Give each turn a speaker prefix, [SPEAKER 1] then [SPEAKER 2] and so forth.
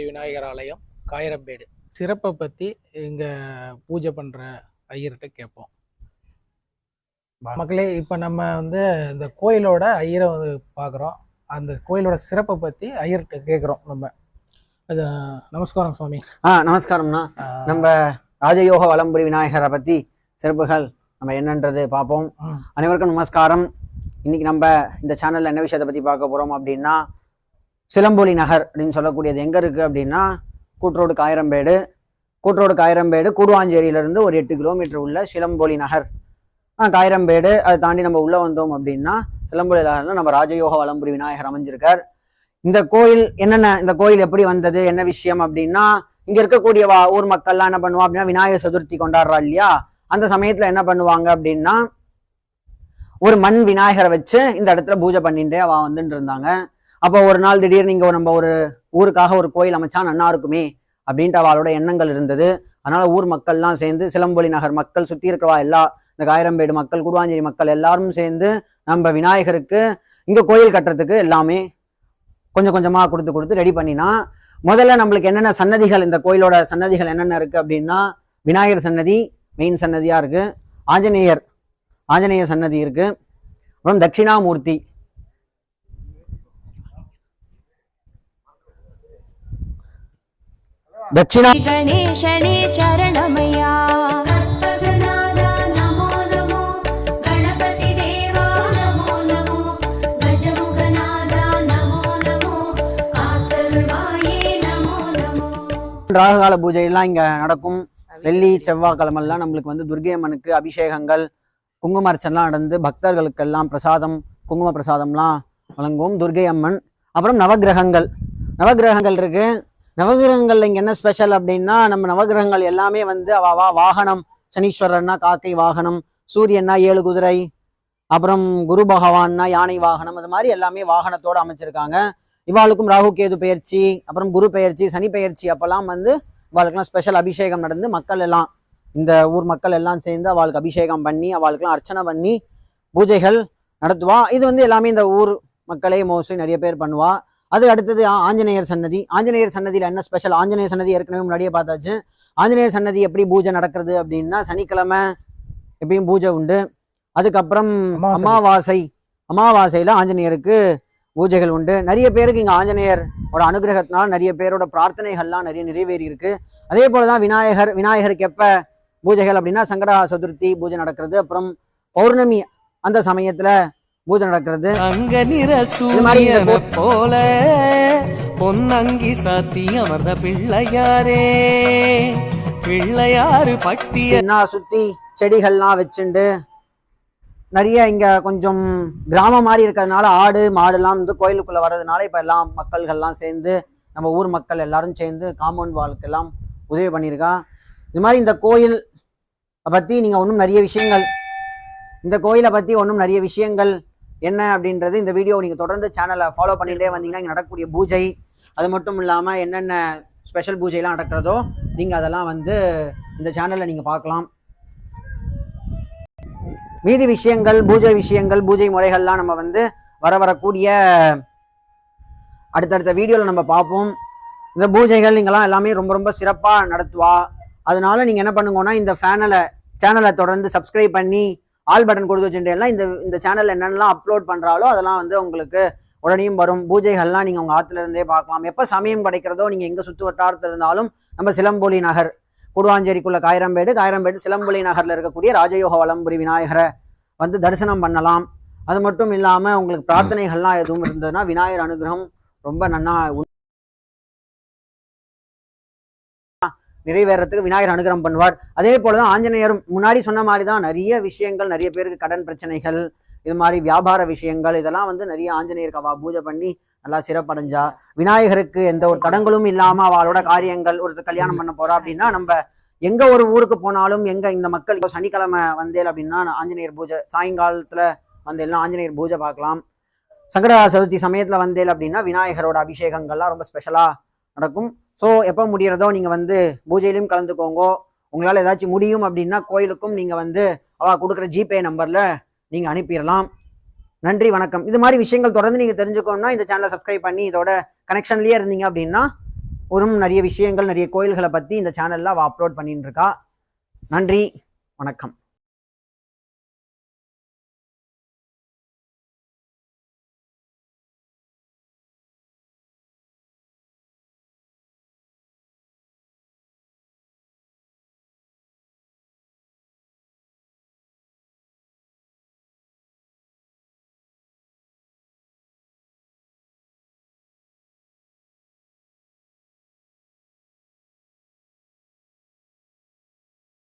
[SPEAKER 1] விநாயகர் ஆலயம் காயரம்பேடு. சிறப்பை பற்றி இங்கே பூஜை பண்ணுற ஐயர்கிட்ட கேட்போம். மக்களே இப்போ நம்ம வந்து இந்த கோயிலோட ஐயரை வந்து பார்க்குறோம். அந்த கோயிலோட சிறப்பை பற்றி ஐயர்கிட்ட கேட்குறோம் நம்ம. அது நமஸ்காரம் சுவாமி.
[SPEAKER 2] ஆ நமஸ்காரம்ண்ணா. நம்ம ராஜயோக வலம்புரி விநாயகரை பற்றி சிறப்புகள் நம்ம என்னன்றது பார்ப்போம். அனைவருக்கும் நமஸ்காரம். இன்னைக்கு நம்ம இந்த சேனல்ல என்ன விஷயத்தை பற்றி பார்க்க போகிறோம் அப்படின்னா சிலம்பொலி நகர் அப்படின்னு சொல்லக்கூடியது எங்கே இருக்குது அப்படின்னா கூட்ரோடு காயிரம்பேடு. கூட்ரோடு காயிரம்பேடு கூடுவாஞ்சேரியிலேருந்து ஒரு எட்டு கிலோமீட்டர் உள்ள சிலம்பொலி நகர். ஆ அதை தாண்டி நம்ம உள்ளே வந்தோம் அப்படின்னா சிலம்பொலி நகரில் நம்ம ராஜயோக வலம்புரி விநாயகர் அமைஞ்சிருக்கார். இந்த கோயில் என்னென்ன இந்த கோயில் எப்படி வந்தது என்ன விஷயம் அப்படின்னா இங்கே இருக்கக்கூடிய வா- ஊர் மக்கள்லாம் என்ன பண்ணுவா அப்படின்னா விநாயகர் சதுர்த்தி கொண்டாடுறா இல்லையா? அந்த சமயத்தில் என்ன பண்ணுவாங்க அப்படின்னா ஒரு மண் விநாயகரை வச்சு இந்த இடத்துல பூஜை பண்ணிட்டு அவ வந்துட்டு இருந்தாங்க. அப்போ ஒரு நாள் திடீர்னு இங்கே நம்ம ஒரு ஊருக்காக ஒரு கோயில் அமைச்சா நன்னா இருக்குமே அப்படின்ட்டு அவளோட எண்ணங்கள் இருந்தது. அதனால ஊர் மக்கள்லாம் சேர்ந்து சிலம்பொலி நகர் மக்கள் சுற்றி இருக்கிறவா எல்லா இந்த காயிரம்பேடு மக்கள் குடுவாஞ்சேரி மக்கள் எல்லாரும் சேர்ந்து நம்ம விநாயகருக்கு இங்கே கோயில் கட்டுறதுக்கு எல்லாமே கொஞ்சம் கொஞ்சமாக கொடுத்து கொடுத்து ரெடி பண்ணினா முதல்ல நம்மளுக்கு என்னென்ன சன்னதிகள் இந்த கோயிலோட சன்னதிகள் என்னென்ன இருக்குது அப்படின்னா விநாயகர் சன்னதி மெயின் சன்னதியாக இருக்குது ஆஞ்சநேயர் ஆஞ்சநேயர் சன்னதி இருக்குது அப்புறம் தட்சிணாமூர்த்தி
[SPEAKER 3] దక్షిణ గణేశనే
[SPEAKER 2] ராககால பூஜையெல்லாம் இங்கே நடக்கும். வெள்ளி செவ்வாய்க்கிழமெல்லாம் நம்மளுக்கு வந்து துர்கை அம்மனுக்கு அபிஷேகங்கள் குங்கும அர்ச்சனைலாம் நடந்து பக்தர்களுக்கெல்லாம் பிரசாதம் குங்கும பிரசாதம்லாம் வழங்குவோம் துர்கை அம்மன். அப்புறம் நவகிரகங்கள். நவகிரகங்கள் இருக்குது நவகிரகங்கள்ல இங்க என்ன ஸ்பெஷல் அப்படின்னா நம்ம நவகிரகங்கள் எல்லாமே வந்து அவாவா வாகனம். சனீஸ்வரர்னா காக்கை வாகனம் சூரியன்னா ஏழு குதிரை அப்புறம் குரு பகவான்னா யானை வாகனம் அது மாதிரி எல்லாமே வாகனத்தோட அமைச்சிருக்காங்க. இவாளுக்கும் ராகு கேது பயிற்சி அப்புறம் குரு பெயர்ச்சி சனி பெயர்ச்சி அப்பெல்லாம் வந்து அவளுக்குலாம் ஸ்பெஷல் அபிஷேகம் நடந்து மக்கள் எல்லாம் இந்த ஊர் மக்கள் எல்லாம் சேர்ந்து அவளுக்கு அபிஷேகம் பண்ணி அவளுக்குலாம் அர்ச்சனை பண்ணி பூஜைகள் நடத்துவா. இது வந்து எல்லாமே இந்த ஊர் மக்களே மோஸ்ட்லி நிறைய பேர் பண்ணுவா. அது அடுத்தது ஆஞ்சநேயர் சன்னதி. ஆஞ்சநேயர் சன்னதியில் என்ன ஸ்பெஷல் ஆஞ்சநேயர் சன்னதி ஏற்கனவே முன்னாடியே பார்த்தாச்சு. ஆஞ்சநேயர் சன்னதி எப்படி பூஜை நடக்கிறது அப்படின்னா சனிக்கிழமை எப்பயும் பூஜை உண்டு. அதுக்கப்புறம்
[SPEAKER 1] அமாவாசை.
[SPEAKER 2] அமாவாசை. அமாவாசையில ஆஞ்சநேயருக்கு பூஜைகள் உண்டு. நிறைய பேருக்கு இங்க ஆஞ்சநேயரோட அனுகிரகத்தினால நிறைய பேரோட பிரார்த்தனைகள்லாம் நிறைய நிறைவேறி இருக்கு அதே போலதான் விநாயகர் விநாயகருக்கு எப்ப பூஜைகள் அப்படின்னா சங்கடா சதுர்த்தி பூஜை நடக்கிறது. அப்புறம் பௌர்ணமி அந்த சமயத்துல பூஜை நடக்கிறது.
[SPEAKER 4] அங்க நிற சூரியனை போல பொன்னங்கி சாத்தி அமர்ந்த பிள்ளையாரே. பிள்ளையாரு பட்டிய
[SPEAKER 2] என்ன சுத்தி செடிகள்லாம் வச்சுண்டு நிறைய இங்க கொஞ்சம் கிராமம் மாதிரி இருக்கிறதுனால ஆடு மாடுலாம் வந்து கோயிலுக்குள்ள வர்றதுனால இப்ப எல்லாம் மக்கள்கள்லாம் சேர்ந்து நம்ம ஊர் மக்கள் எல்லாரும் சேர்ந்து காம்பவுண்ட் வாலுக்கெல்லாம் உதவி பண்ணியிருக்கா. இது மாதிரி இந்த கோயில் பத்தி நீங்க இன்னும் நிறைய விஷயங்கள் இந்த கோயிலை பத்தி இன்னும் நிறைய விஷயங்கள் என்ன அப்படின்றது இந்த வீடியோ நீங்கள் தொடர்ந்து சேனலை ஃபாலோ பண்ணிகிட்டே வந்தீங்கன்னா இங்கே நடக்கக்கூடிய பூஜை அது மட்டும் இல்லாமல் என்னென்ன ஸ்பெஷல் பூஜைலாம் நடக்கிறதோ நீங்கள் அதெல்லாம் வந்து இந்த சேனலில் நீங்கள் பார்க்கலாம். மீதி விஷயங்கள் பூஜை விஷயங்கள் பூஜை முறைகள்லாம் நம்ம வந்து வர வரக்கூடிய அடுத்தடுத்த வீடியோவில் நம்ம பார்ப்போம். இந்த பூஜைகள் நீங்களாம் எல்லாமே ரொம்ப ரொம்ப சிறப்பாக நடத்துவா. அதனால நீங்கள் என்ன பண்ணுங்கன்னா இந்த ஃபேனலை சேனலை தொடர்ந்து சப்ஸ்கிரைப் பண்ணி ஆல் பட்டன் கொடுத்து வச்சுட்டேன்னா இந்த இந்த சேனல் என்னென்னலாம் அப்லோட் பண்ணுறாலோ அதெல்லாம் வந்து உங்களுக்கு உடனேயும் வரும். பூஜைகள்லாம் நீங்கள் உங்கள் ஆற்றுல இருந்தே பார்க்கலாம். எப்போ சமயம் கிடைக்கிறதோ நீங்கள் எங்கே சுற்று வட்டாரத்தில் இருந்தாலும் நம்ம சிலம்பொலி நகர் கூடுவாஞ்சேரிக்குள்ள காயிரம்பேடு காயிரம்பேடு சிலம்பொலி நகரில் இருக்கக்கூடிய ராஜயோக வலம்புரி விநாயகரை வந்து தரிசனம் பண்ணலாம். அது மட்டும் இல்லாமல் உங்களுக்கு பிரார்த்தனைகள்லாம் எதுவும் இருந்ததுன்னா விநாயகர் அனுகிரகம் ரொம்ப நன்னா நிறைவேறத்துக்கு விநாயகர் அனுகிரகம் பண்ணுவார். அதே போலதான் ஆஞ்சநேயரும் முன்னாடி சொன்ன மாதிரி தான் நிறைய விஷயங்கள் நிறைய பேருக்கு கடன் பிரச்சனைகள் இது மாதிரி வியாபார விஷயங்கள் இதெல்லாம் வந்து நிறைய ஆஞ்சநேயருக்கு அவா பூஜை பண்ணி நல்லா சிறப்படைஞ்சா. விநாயகருக்கு எந்த ஒரு தடங்களும் இல்லாம அவளோட காரியங்கள் ஒருத்தர் கல்யாணம் பண்ண போறா அப்படின்னா நம்ம எங்க ஒரு ஊருக்கு போனாலும் எங்க இந்த மக்கள் இப்போ சனிக்கிழமை வந்தேல் அப்படின்னா ஆஞ்சநேயர் பூஜை சாயங்காலத்துல வந்தேல்னா ஆஞ்சநேயர் பூஜை பார்க்கலாம். சங்கர சதுர்த்தி சமயத்துல வந்தேல் அப்படின்னா விநாயகரோட அபிஷேகங்கள்லாம் ரொம்ப ஸ்பெஷலா நடக்கும். ஸோ எப்போ முடிகிறதோ நீங்கள் வந்து பூஜையிலையும் கலந்துக்கோங்க. உங்களால் ஏதாச்சும் முடியும் அப்படின்னா கோயிலுக்கும் நீங்கள் வந்து அவள் கொடுக்குற ஜிபே நம்பரில் நீங்கள் அனுப்பிடலாம். நன்றி வணக்கம். இது மாதிரி விஷயங்கள் தொடர்ந்து நீங்கள் தெரிஞ்சுக்கணும்னா இந்த சேனலை சப்ஸ்கிரைப் பண்ணி இதோட கனெக்ஷன்லேயே இருந்தீங்க அப்படின்னா ஒரு நிறைய விஷயங்கள் நிறைய கோயில்களை பற்றி இந்த சேனலில் அவள் அப்லோட் பண்ணிட்டு இருக்கா. நன்றி வணக்கம்.